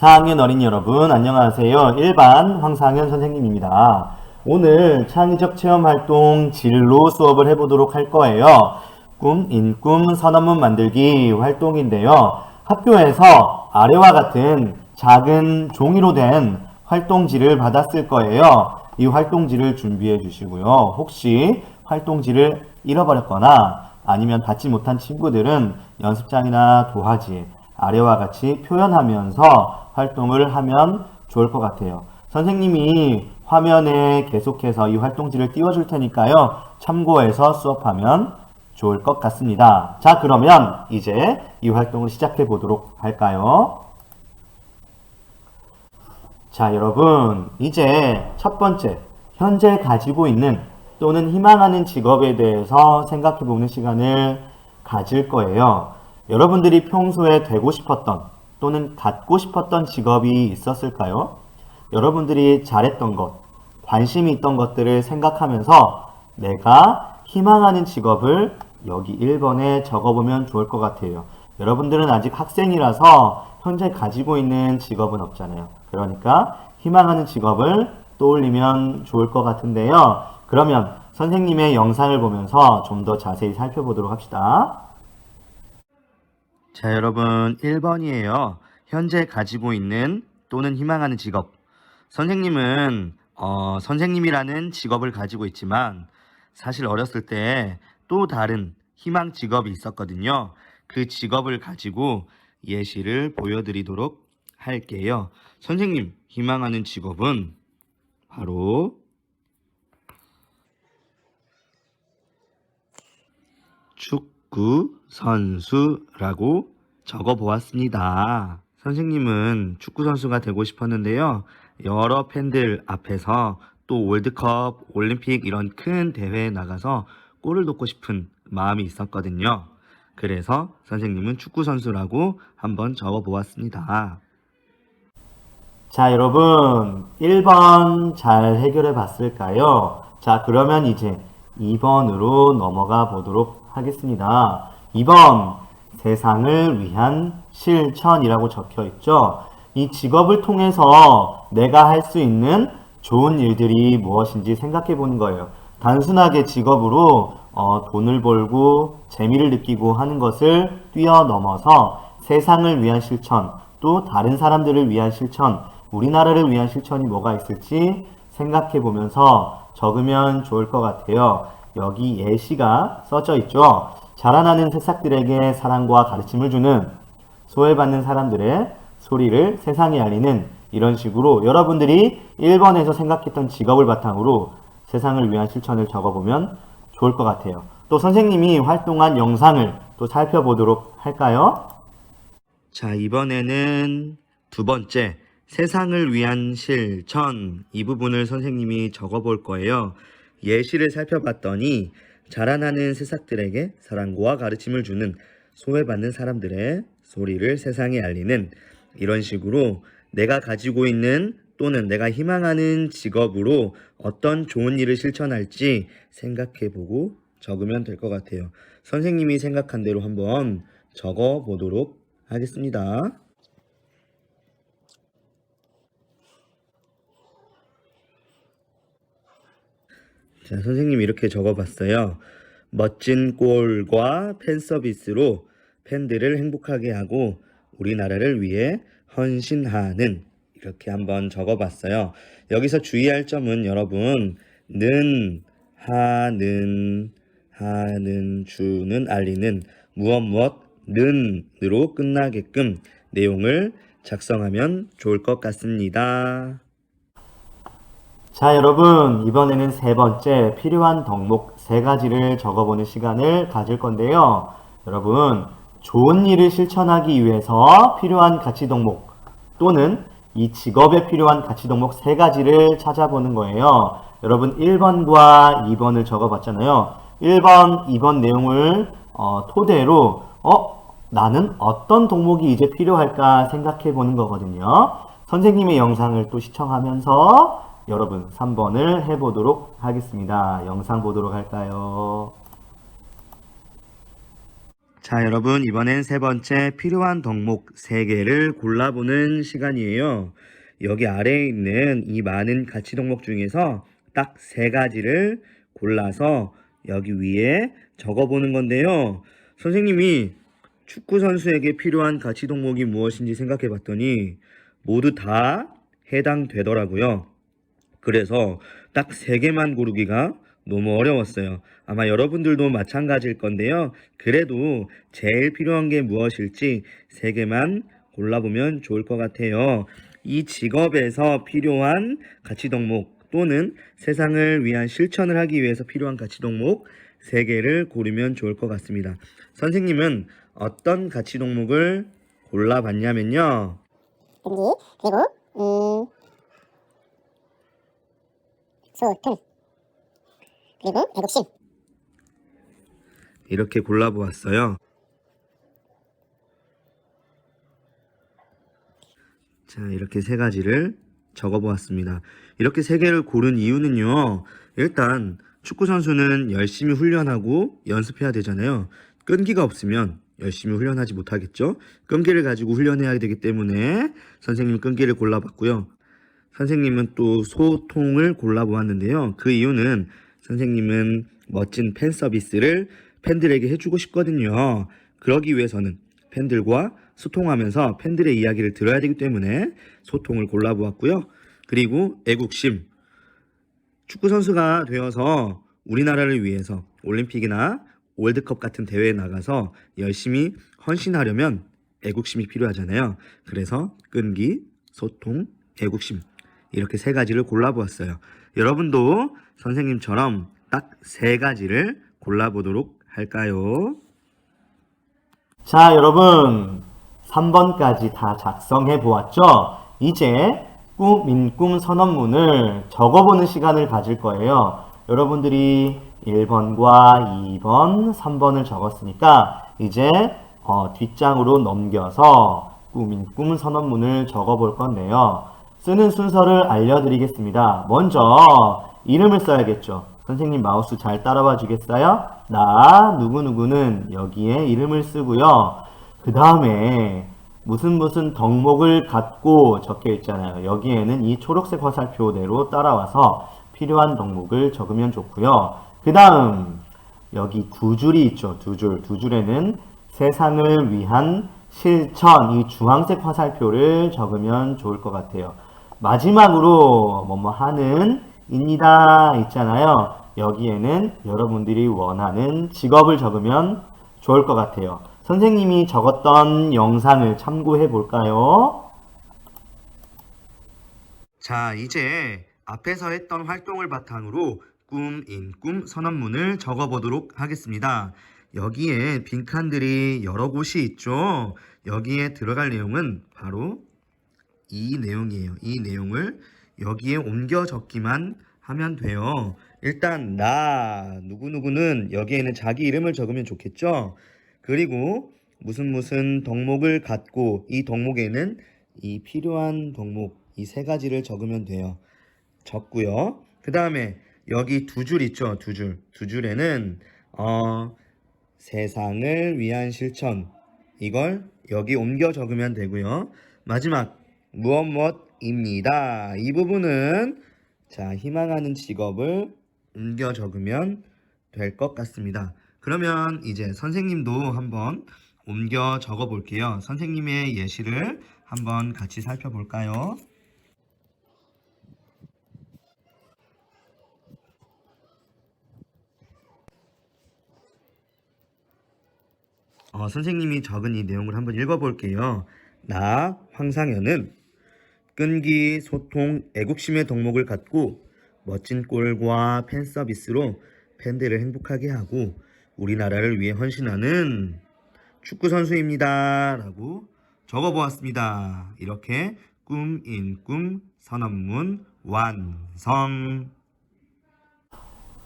4학년 어린이 여러분 안녕하세요. 1반 황상현 선생님입니다. 오늘 창의적 체험 활동 진로 수업을 해보도록 할 거예요. 꿈, 인꿈, 선언문 만들기 활동인데요. 학교에서 아래와 같은 작은 종이로 된 활동지를 받았을 거예요. 이 활동지를 준비해 주시고요. 혹시 활동지를 잃어버렸거나 아니면 받지 못한 친구들은 연습장이나 도화지, 아래와 같이 표현하면서 활동을 하면 좋을 것 같아요. 선생님이 화면에 계속해서 이 활동지를 띄워줄 테니까요. 참고해서 수업하면 좋을 것 같습니다. 자, 그러면 이제 이 활동을 시작해 보도록 할까요? 자, 여러분, 이제 첫 번째, 현재 가지고 있는 또는 희망하는 직업에 대해서 생각해 보는 시간을 가질 거예요. 여러분들이 평소에 되고 싶었던 또는 갖고 싶었던 직업이 있었을까요? 여러분들이 잘했던 것, 관심이 있던 것들을 생각하면서 내가 희망하는 직업을 여기 1번에 적어보면 좋을 것 같아요. 여러분들은 아직 학생이라서 현재 가지고 있는 직업은 없잖아요. 그러니까 희망하는 직업을 떠올리면 좋을 것 같은데요. 그러면 선생님의 영상을 보면서 좀 더 자세히 살펴보도록 합시다. 자, 여러분, 1번이에요. 현재 가지고 있는 또는 희망하는 직업. 선생님은, 어, 선생님이라는 직업을 가지고 있지만, 사실 어렸을 때 또 다른 희망 직업이 있었거든요. 그 직업을 가지고 예시를 보여드리도록 할게요. 선생님, 희망하는 직업은 바로 축구 선수라고 적어 보았습니다. 선생님은 축구 선수가 되고 싶었는데요. 여러 팬들 앞에서 또 월드컵, 올림픽 이런 큰 대회에 나가서 골을 넣고 싶은 마음이 있었거든요. 그래서 선생님은 축구 선수라고 한번 적어 보았습니다. 자, 여러분. 1번 잘 해결해 봤을까요? 자, 그러면 이제 2번으로 넘어가 보도록 하겠습니다. 2번, 세상을 위한 실천이라고 적혀 있죠. 이 직업을 통해서 내가 할 수 있는 좋은 일들이 무엇인지 생각해 보는 거예요. 단순하게 직업으로 어, 돈을 벌고 재미를 느끼고 하는 것을 뛰어넘어서 세상을 위한 실천, 또 다른 사람들을 위한 실천, 우리나라를 위한 실천이 뭐가 있을지 생각해 보면서 적으면 좋을 것 같아요. 여기 예시가 써져 있죠. 자라나는 새싹들에게 사랑과 가르침을 주는 소외받는 사람들의 소리를 세상에 알리는 이런 식으로 여러분들이 1번에서 생각했던 직업을 바탕으로 세상을 위한 실천을 적어보면 좋을 것 같아요. 또 선생님이 활동한 영상을 또 살펴보도록 할까요? 자, 이번에는 두 번째, 세상을 위한 실천. 이 부분을 선생님이 적어볼 거예요. 예시를 살펴봤더니, 자라나는 새싹들에게 사랑과 가르침을 주는 소외받는 사람들의 소리를 세상에 알리는 이런 식으로 내가 가지고 있는 또는 내가 희망하는 직업으로 어떤 좋은 일을 실천할지 생각해 보고 적으면 될 것 같아요. 선생님이 생각한 대로 한번 적어 보도록 하겠습니다. 자, 선생님이 이렇게 적어봤어요. 멋진 골과 팬 서비스로 팬들을 행복하게 하고 우리나라를 위해 헌신하는 이렇게 한번 적어봤어요. 여기서 주의할 점은 여러분 는 하는 하는 주는 알리는 무엇 무엇 는으로 끝나게끔 내용을 작성하면 좋을 것 같습니다. 자, 여러분, 이번에는 세 번째 필요한 덕목 세 가지를 적어보는 시간을 가질 건데요. 여러분, 좋은 일을 실천하기 위해서 필요한 가치 덕목 또는 이 직업에 필요한 가치 덕목 세 가지를 찾아보는 거예요. 여러분, 1번과 2번을 적어봤잖아요. 1번, 2번 내용을 어, 토대로, 어, 나는 어떤 덕목이 이제 필요할까 생각해 보는 거거든요. 선생님의 영상을 또 시청하면서 여러분 3번을 해보도록 하겠습니다. 영상 보도록 할까요? 자, 여러분, 이번엔 세 번째 필요한 덕목 세개를 골라보는 시간이에요. 여기 아래에 있는 이 많은 가치 덕목 중에서 딱 세 가지를 골라서 여기 위에 적어보는 건데요. 선생님이 축구 선수에게 필요한 가치 덕목이 무엇인지 생각해 봤더니 모두 다 해당되더라고요. 그래서 딱 세 개만 고르기가 너무 어려웠어요. 아마 여러분들도 마찬가지일 건데요. 그래도 제일 필요한 게 무엇일지 세 개만 골라보면 좋을 것 같아요. 이 직업에서 필요한 가치 덕목 또는 세상을 위한 실천을 하기 위해서 필요한 가치 덕목 세 개를 고르면 좋을 것 같습니다. 선생님은 어떤 가치 덕목을 골라봤냐면요. 끈기 그리고 음 소통 그리고 애국심 이렇게 골라보았어요. 자, 이렇게 세 가지를 적어보았습니다. 이렇게 세 개를 고른 이유는요. 일단 축구 선수는 열심히 훈련하고 연습해야 되잖아요. 끈기가 없으면 열심히 훈련하지 못하겠죠. 끈기를 가지고 훈련해야 되기 때문에 선생님 끈기를 골라봤고요. 선생님은 또 소통을 골라보았는데요. 그 이유는 선생님은 멋진 팬 서비스를 팬들에게 해주고 싶거든요. 그러기 위해서는 팬들과 소통하면서 팬들의 이야기를 들어야 되기 때문에 소통을 골라보았고요. 그리고 애국심. 축구 선수가 되어서 우리나라를 위해서 올림픽이나 월드컵 같은 대회에 나가서 열심히 헌신하려면 애국심이 필요하잖아요. 그래서 끈기, 소통, 애국심 이렇게 세 가지를 골라보았어요. 여러분도 선생님처럼 딱 세 가지를 골라보도록 할까요? 자, 여러분. 3번까지 다 작성해 보았죠? 이제 꿈 선언문을 적어보는 시간을 가질 거예요. 여러분들이 1번과 2번, 3번을 적었으니까 이제 어, 뒷장으로 넘겨서 꿈인 꿈 선언문을 적어볼 건데요. 쓰는 순서를 알려드리겠습니다. 먼저 이름을 써야겠죠. 선생님 마우스 잘 따라와 주겠어요? 나 누구누구는 여기에 이름을 쓰고요. 그 다음에 무슨 무슨 덕목을 갖고 적혀 있잖아요. 여기에는 이 초록색 화살표대로 따라와서 필요한 덕목을 적으면 좋고요. 그 다음 여기 두 줄이 있죠. 두 줄. 두 줄에는 세상을 위한 실천 이 주황색 화살표를 적으면 좋을 것 같아요. 마지막으로 뭐뭐 하는 입니다 있잖아요. 여기에는 여러분들이 원하는 직업을 적으면 좋을 것 같아요. 선생님이 적었던 영상을 참고해 볼까요? 자, 이제 앞에서 했던 활동을 바탕으로 꿈 인 꿈 선언문을 적어 보도록 하겠습니다. 여기에 빈칸들이 여러 곳이 있죠. 여기에 들어갈 내용은 바로 이 내용이에요. 이 내용을 여기에 옮겨 적기만 하면 돼요. 일단 나 누구누구는 여기에는 자기 이름을 적으면 좋겠죠. 그리고 무슨 무슨 덕목을 갖고 이 덕목에는 이 필요한 덕목 이 세 가지를 적으면 돼요. 적고요. 그 다음에 여기 두 줄 있죠. 두 줄. 두 줄에는 어, 세상을 위한 실천 이걸 여기 옮겨 적으면 되고요. 마지막 무엇 무엇입니다. 이 부분은 자 희망하는 직업을 옮겨 적으면 될 것 같습니다. 그러면 이제 선생님도 한번 옮겨 적어 볼게요. 선생님의 예시를 한번 같이 살펴볼까요? 어, 선생님이 적은 이 내용을 한번 읽어볼게요. 나 황상현은 끈기, 소통, 애국심의 덕목을 갖고 멋진 골과 팬 서비스로 팬들을 행복하게 하고 우리나라를 위해 헌신하는 축구 선수입니다. 라고 적어 보았습니다. 이렇게 꿈인 꿈 선언문 완성.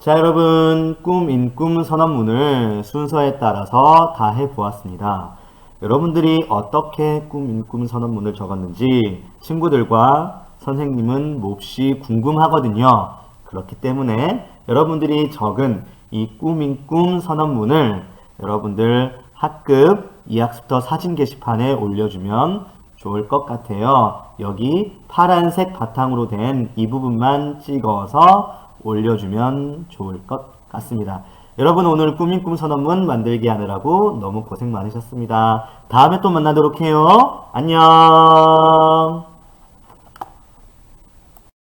자, 여러분, 꿈인 꿈 선언문을 순서에 따라서 다 해 보았습니다. 여러분들이 어떻게 꿈 선언문을 적었는지 친구들과 선생님은 몹시 궁금하거든요. 그렇기 때문에 여러분들이 적은 이 꿈인 꿈 선언문을 여러분들 학급 이학습터 사진 게시판에 올려주면 좋을 것 같아요. 여기 파란색 바탕으로 된 이 부분만 찍어서 올려주면 좋을 것 같습니다. 여러분 오늘 꾸민 꿈 선언문 만들기 하느라고 너무 고생 많으셨습니다. 다음에 또 만나도록 해요. 안녕.